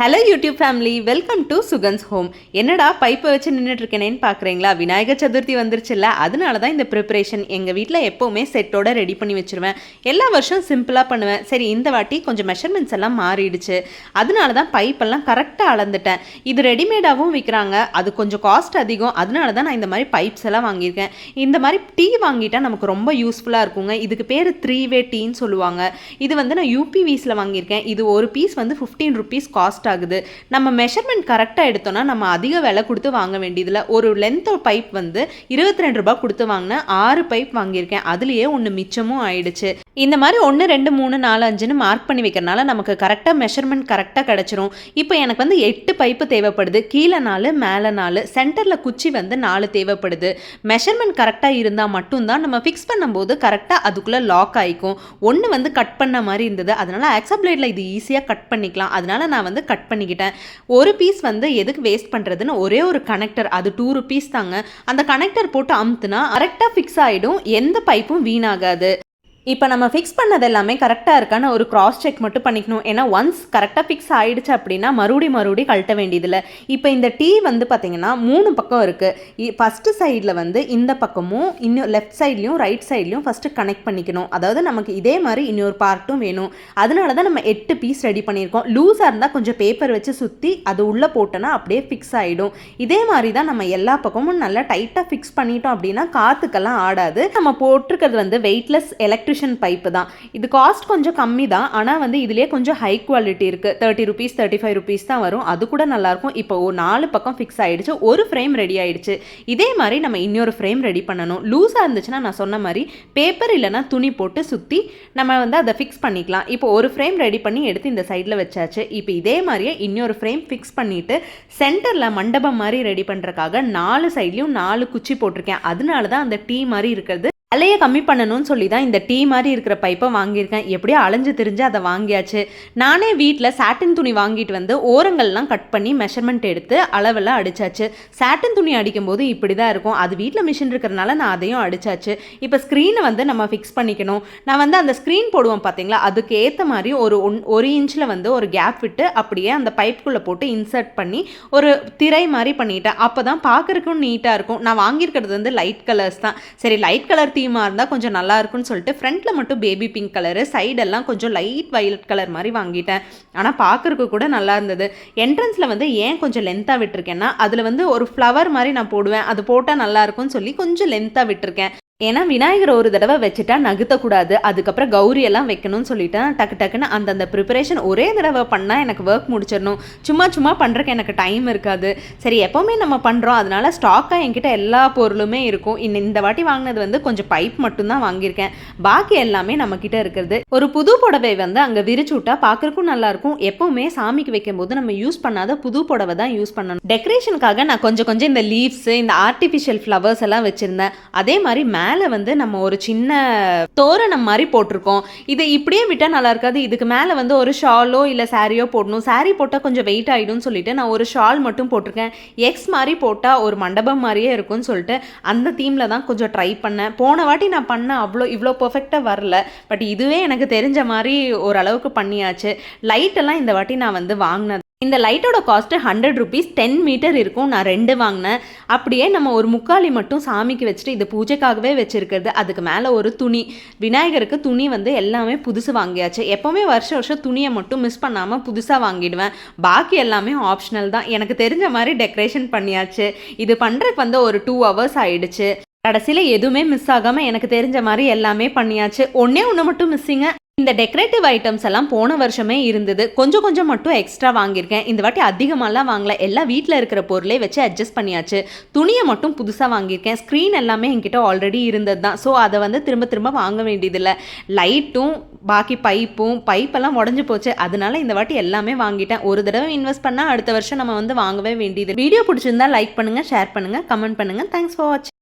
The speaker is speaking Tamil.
Hello YouTube family welcome to Sugan's home என்னடா பைப்பை வச்சு நின்றுட்டு இருக்கேனேன்னு பார்க்குறீங்களா விநாயகர் சதுர்த்தி வந்துருச்சுல்ல அதனால தான் இந்த ப்ரிப்பரேஷன் எங்கள் வீட்டில் எப்போவுமே செட்டோட ரெடி பண்ணி வச்சுருவேன். எல்லா வருஷம் சிம்பிளாக பண்ணுவேன். சரி இந்த வாட்டி கொஞ்சம் மெஷர்மெண்ட்ஸ் எல்லாம் மாறிடுச்சு. அதனால தான் பைப்பெல்லாம் கரெக்டாக அளந்துட்டேன். இது ரெடிமேடாகவும் விற்கிறாங்க அது கொஞ்சம் காஸ்ட் அதிகம். அதனால தான் நான் இந்த மாதிரி பைப்ஸ் எல்லாம் வாங்கியிருக்கேன். இந்த மாதிரி டீ வாங்கிட்டால் நமக்கு ரொம்ப யூஸ்ஃபுல்லாக இருக்குங்க. இதுக்கு பேர் த்ரீ வே டீன்னு சொல்லுவாங்க. இது வந்து நான் யூபிவிஸில் வாங்கியிருக்கேன். இது ஒரு பீஸ் வந்து ஃபிஃப்டீன் ருபீஸ் காஸ்ட் ஆகுது. நம்ம மெஷர்மெண்ட் கரெக்டாக எடுத்தோம்னா நம்ம அதிக விலை கொடுத்து வாங்க வேண்டியதில்லை ஒரு லென்த் பைப் வந்து இருபத்தி ரெண்டு ரூபாய் கொடுத்து வாங்கினேன் ஆறு பைப் வாங்கியிருக்கேன். அதுலேயே ஒன்று மிச்சமும் ஆயிடுச்சு. இந்த மாதிரி ஒன்று ரெண்டு மூணு நாலு அஞ்சுன்னு மார்க் பண்ணி வைக்கிறனால நமக்கு கரெக்டாக மெஷர்மெண்ட் கரெக்டாக கிடச்சிரும். இப்போ எனக்கு வந்து எட்டு பைப்பு தேவைப்படுது. கீழே நாலு மேலே நாலு சென்டரில் குச்சி வந்து நாலு தேவைப்படுது. மெஷர்மெண்ட் கரெக்டாக இருந்தால் மட்டும்தான் நம்ம ஃபிக்ஸ் பண்ணும்போது கரெக்டாக அதுக்குள்ளே லாக் ஆகிக்கும் ஒன்று வந்து கட் பண்ண மாதிரி இருந்தது. அதனால் ஆக்சப்ளேட்டில் இது ஈஸியாக கட் பண்ணிக்கலாம். அதனால் நான் வந்து கட் பண்ணிக்கிட்டேன். ஒரு பீஸ் வந்து எதுக்கு வேஸ்ட் பண்ணுறதுன்னு ஒரே ஒரு கனெக்டர் அது டூ ருபீஸ் தாங்க. அந்த கனெக்டர் போட்டு அமுத்துனா கரெக்டாக ஃபிக்ஸ் ஆகிடும் எந்த பைப்பும் வீணாகாது. இப்போ நம்ம ஃபிக்ஸ் பண்ணது எல்லாமே கரெக்டாக இருக்கான்னு ஒரு கிராஸ் செக் மட்டும் பண்ணிக்கணும். ஏன்னா ஒன்ஸ் கரெக்டாக ஃபிக்ஸ் ஆகிடுச்சு அப்படின்னா மறுபடி மறுபடி கழட்ட வேண்டியதில்லை. இப்போ இந்த டீ வந்து பார்த்திங்கன்னா மூணு பக்கம் இருக்குது ஃபஸ்ட்டு சைடில் வந்து இந்த பக்கமும் இன்னும் லெஃப்ட் சைட்லையும் ரைட் சைட்லேயும் ஃபஸ்ட்டு கனெக்ட் பண்ணிக்கணும். அதாவது நமக்கு இதே மாதிரி இன்னொரு பார்ட்டும் வேணும். அதனால தான் நம்ம எட்டு பீஸ் ரெடி பண்ணியிருக்கோம். லூஸாக இருந்தால் கொஞ்சம் பேப்பர் வச்சு சுற்றி அது உள்ளே போட்டோன்னா அப்படியே ஃபிக்ஸ் ஆகிடும் இதே மாதிரி தான் நம்ம எல்லா பக்கமும் நல்லா டைட்டாக ஃபிக்ஸ் பண்ணிட்டோம் அப்படின்னா காற்றுக்கெல்லாம் ஆடாது. நம்ம போட்டிருக்கிறது வந்து வெயிட்லெஸ் எலக்ட்ரிஷியன் பைப்பு தான். இது காஸ்ட் கொஞ்சம் கம்மி தான். ஆனால் வந்து இதுலேயே கொஞ்சம் ஹை குவாலிட்டி இருக்குது thirty rupees thirty five rupees தான் வரும். அது கூட நல்லாயிருக்கும் இப்போ ஒரு நாலு பக்கம் ஃபிக்ஸ் ஆகிடுச்சு ஒரு ஃப்ரேம் ரெடி ஆகிடுச்சு இதே மாதிரி நம்ம இன்னொரு ஃப்ரேம் ரெடி பண்ணணும். லூஸாக இருந்துச்சுன்னா நான் சொன்ன மாதிரி பேப்பர் இல்லைன்னா துணி போட்டு சுற்றி நம்ம வந்து அதை ஃபிக்ஸ் பண்ணிக்கலாம். இப்போ ஒரு ஃப்ரேம் ரெடி பண்ணி எடுத்து இந்த சைடில் வச்சாச்சு. இப்போ இதே மாதிரியே இன்னொரு ஃப்ரேம் ஃபிக்ஸ் பண்ணிவிட்டு சென்டரில் மண்டபம் மாதிரி ரெடி பண்ணுறக்காக நாலு சைட்லேயும் நாலு குச்சி போட்டிருக்கேன். அதனால தான் அந்த டீ மாதிரி இருக்கிறது. அலையை கம்மி பண்ணணும்னு சொல்லி தான் இந்த டீ மாதிரி இருக்கிற பைப்பை வாங்கியிருக்கேன். எப்படியோ அலைஞ்சு திரிஞ்சு அதை வாங்கியாச்சு. நானே வீட்டில் சாட்டின் துணி வாங்கிட்டு வந்து ஓரங்கள்லாம் கட் பண்ணி மெஷர்மெண்ட் எடுத்து அளவெல்லாம் அடித்தாச்சு சாட்டின் துணி அடிக்கும்போது இப்படி தான் இருக்கும். அது வீட்டில் மிஷின் இருக்கிறனால நான் அதையும் அடித்தாச்சு இப்போ ஸ்க்ரீனை வந்து நம்ம ஃபிக்ஸ் பண்ணிக்கணும். நான் வந்து அந்த ஸ்க்ரீன் போடுவோம் பார்த்தீங்களா அதுக்கு ஏற்ற மாதிரி ஒரு ஒன் ஒரு இன்ச்சில் வந்து ஒரு கேப் விட்டு அப்படியே அந்த பைப்புக்குள்ளே போட்டு இன்சர்ட் பண்ணி ஒரு திரை மாதிரி பண்ணிட்டேன். அப்போ தான் பார்க்குறக்கும் நீட்டாக இருக்கும். நான் வாங்கியிருக்கிறது வந்து லைட் கலர்ஸ் தான். சரி லைட் கலர் தீமாக இருந்தால் கொஞ்சம் நல்லா இருக்கும்னு சொல்லிட்டு ஃப்ரண்ட்டில் மட்டும் பேபி பிங்க் கலரு சைடெல்லாம் கொஞ்சம் லைட் வயலட் கலர் மாதிரி வாங்கிட்டேன். ஆனால் பார்க்குறக்கு கூட நல்லா இருந்தது. என்ட்ரன்ஸில் வந்து ஏன் கொஞ்சம் லென்த்தாக விட்டுருக்கேன்னா அதில் வந்து ஒரு ஃப்ளவர் மாதிரி நான் போடுவேன். அது போட்டால் நல்லா இருக்கும்னு சொல்லி கொஞ்சம் லென்த்தாக விட்டுருக்கேன். ஏன்னா விநாயகர் ஒரு தடவை வச்சுட்டா நகுத்தக்கூடாது. அதுக்கப்புறம் கௌரி எல்லாம் வைக்கணும்னு சொல்லிட்டேன் டக்கு டக்குன்னு அந்தந்த ப்ரிப்பரேஷன் ஒரே தடவை பண்ணால் எனக்கு ஒர்க் முடிச்சிடணும். சும்மா சும்மா பண்ணுறக்கு எனக்கு டைம் இருக்காது. சரி எப்போவுமே நம்ம பண்ணுறோம் அதனால ஸ்டாக்காக என்கிட்ட எல்லா பொருளுமே இருக்கும். இன்னும் இந்த வாட்டி வாங்கினது வந்து கொஞ்சம் பைப் மட்டும்தான் வாங்கியிருக்கேன். பாக்கி எல்லாமே நம்மக்கிட்ட இருக்கிறது. ஒரு புது புடவை வந்து அங்கே விரிச்சு விட்டா பார்க்குறக்கும் நல்லாயிருக்கும். எப்போவுமே சாமிக்கு வைக்கும்போது நம்ம யூஸ் பண்ணாத புது புடவை தான் யூஸ் பண்ணணும். டெக்கரேஷனுக்காக நான் கொஞ்சம் கொஞ்சம் இந்த லீவ்ஸ் இந்த ஆர்டிஃபிஷியல் ஃப்ளவர்ஸ் எல்லாம் வச்சுருந்தேன். அதே மாதிரி மேலே வந்து நம்ம ஒரு சின்ன தோரணம் மாதிரி போட்டிருக்கோம். இதை இப்படியே விட்டால் நல்லா இருக்காது. இதுக்கு மேலே வந்து ஒரு ஷாலோ இல்லை சாரியோ போடணும். சாரீ போட்டால் கொஞ்சம் வெயிட் ஆகிடும்னு சொல்லிட்டு நான் ஒரு ஷால் மட்டும் போட்டிருக்கேன். எக்ஸ் மாதிரி போட்டால் ஒரு மண்டபம் மாதிரியே இருக்கும்னு சொல்லிட்டு அந்த தீமில் தான் கொஞ்சம் ட்ரை பண்ணேன். போன வாட்டி நான் பண்ண அவ்வளோ இவ்வளோ பர்ஃபெக்டாக வரல. பட் இதுவே எனக்கு தெரிஞ்ச மாதிரி ஓரளவுக்கு பண்ணியாச்சு. லைட்டெல்லாம் இந்த வாட்டி நான் வந்து வாங்கினது இந்த லைட்டோட cost hundred rupees ten meter இருக்கும். நான் ரெண்டு வாங்கினேன். அப்படியே நம்ம ஒரு முக்காலி மட்டும் சாமிக்கு வச்சுட்டு இது பூஜைக்காகவே வச்சுருக்கிறது. அதுக்கு மேலே ஒரு துணி. விநாயகருக்கு துணி வந்து எல்லாமே புதுசு வாங்கியாச்சு. எப்போவுமே வருஷம் வருஷம் துணியை மட்டும் மிஸ் பண்ணாமல் புதுசாக வாங்கிடுவேன். பாக்கி எல்லாமே ஆப்ஷனல் தான். எனக்கு தெரிஞ்ச மாதிரி டெக்கரேஷன் பண்ணியாச்சு. இது பண்ணுறதுக்கு வந்து ஒரு டூ ஹவர்ஸ் ஆயிடுச்சு. கடைசியில் எதுவுமே மிஸ் ஆகாமல் எனக்கு தெரிஞ்ச மாதிரி எல்லாமே பண்ணியாச்சு. ஒன்றே ஒன்று மட்டும் மிஸ்ஸிங்க இந்த டெக்கரேட்டிவ் ஐட்டம்ஸ் எல்லாம் போன வருஷமே இருந்தது. கொஞ்சம் கொஞ்சம் மட்டும் எக்ஸ்ட்ரா வாங்கியிருக்கேன். இந்த வாட்டி அதிகமாகலாம் வாங்கல. எல்லாம் வீட்டில் இருக்கிற பொருளே வச்சு அட்ஜஸ்ட் பண்ணியாச்சு. துணியை மட்டும் புதுசாக வாங்கியிருக்கேன். ஸ்க்ரீன் எல்லாமே என்கிட்ட ஆல்ரெடி இருந்தது தான் ஸோ அதை வந்து திரும்ப திரும்ப வாங்க வேண்டியதில்லை. லைட்டும் பாக்கி பைப்பும் பைப்பெல்லாம் உடஞ்சி போச்சு. அதனால இந்த வாட்டி எல்லாமே வாங்கிட்டேன். ஒரு தடவை இன்வெஸ்ட் பண்ணால் அடுத்த வருஷம் நம்ம வந்து வாங்கவே வேண்டியது. வீடியோ பிடிச்சிருந்தா லைக் பண்ணுங்கள் ஷேர் பண்ணுங்கள் கமெண்ட் பண்ணுங்கள் தேங்க்ஸ் ஃபார் வாட்சிங்